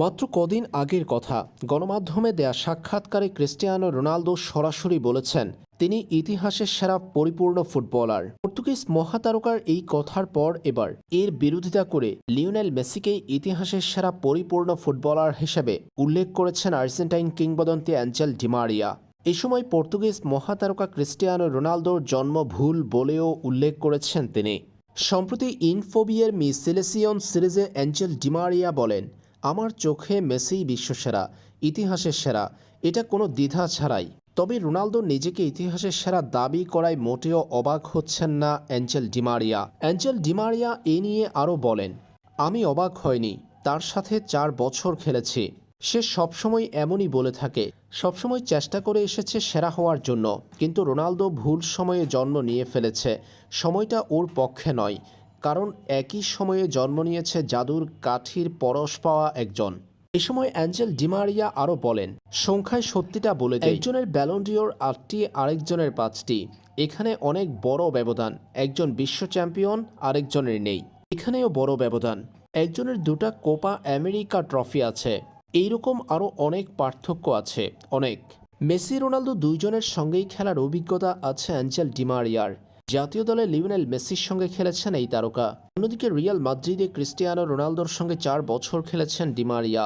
মাত্র কদিন আগের কথা, গণমাধ্যমে দেয়া সাক্ষাৎকারে ক্রিস্টিয়ানো রোনালদো সরাসরি বলেছেন, তিনি ইতিহাসের সেরা পরিপূর্ণ ফুটবলার। পর্তুগিজ মহাতারকার এই কথার পর এবার এর বিরোধিতা করে লিওনেল মেসিকেই ইতিহাসের সেরা পরিপূর্ণ ফুটবলার হিসেবে উল্লেখ করেছেন আর্জেন্টাইন কিংবদন্তি অ্যাঞ্জেল ডিমারিয়া এই সময় পর্তুগিজ মহাতারকা ক্রিস্টিয়ানো রোনালদোর জন্ম ভুল বলেও উল্লেখ করেছেন তিনি। সম্প্রতি ইনফোবিয়ের মি সিলেসিয়ন সিরিজে অ্যাঞ্জেল ডিমারিয়া বলেন আমার চোখে মেসি বিশ্বসেরা, ইতিহাসের সেরা, এটা কোনো দ্বিধা ছাড়াই। তবে রোনালদো নিজেকে ইতিহাসের সেরা দাবি করায় মোটেও অবাক হচ্ছেন না Angel Di Maria Angel Di Maria এ নিয়ে আরও বলেন, আমি অবাক হয়নি তার সাথে চার বছর খেলেছি। সে সবসময় এমনই বলে থাকে, সবসময় চেষ্টা করে এসেছে সেরা হওয়ার জন্য। কিন্তু রোনালদো ভুল সময়ে জন্ম নিয়ে ফেলেছে, সময়টা ওর পক্ষে নয়। কারণ একই সময়ে জন্ম নিয়েছে জাদুর কাঠির পরশ পাওয়া একজন। এ সময় অ্যাঞ্জেল ডিমারিয়া আরও বলেন, সংখ্যায় সত্যিটা বলে একজনের ব্যালন্ডিওর আটটি, আরেকজনের পাঁচটি। এখানে অনেক বড় ব্যবধান। একজন বিশ্ব চ্যাম্পিয়ন, আরেকজনের নেই। এখানেও বড় ব্যবধান। একজনের দুটা কোপা আমেরিকা ট্রফি আছে। এইরকম আরও অনেক পার্থক্য আছে, অনেক। মেসি, রোনালদো দুইজনের সঙ্গেই খেলার অভিজ্ঞতা আছে অ্যাঞ্জেল ডিমারিয়ার জাতীয় দলে লিওনেল মেসির সঙ্গে খেলেছেন এই তারকা। অন্যদিকে রিয়াল মাদ্রিদে ক্রিস্টিয়ানো রোনালদোর সঙ্গে চার বছর খেলেছেন ডিমারিয়া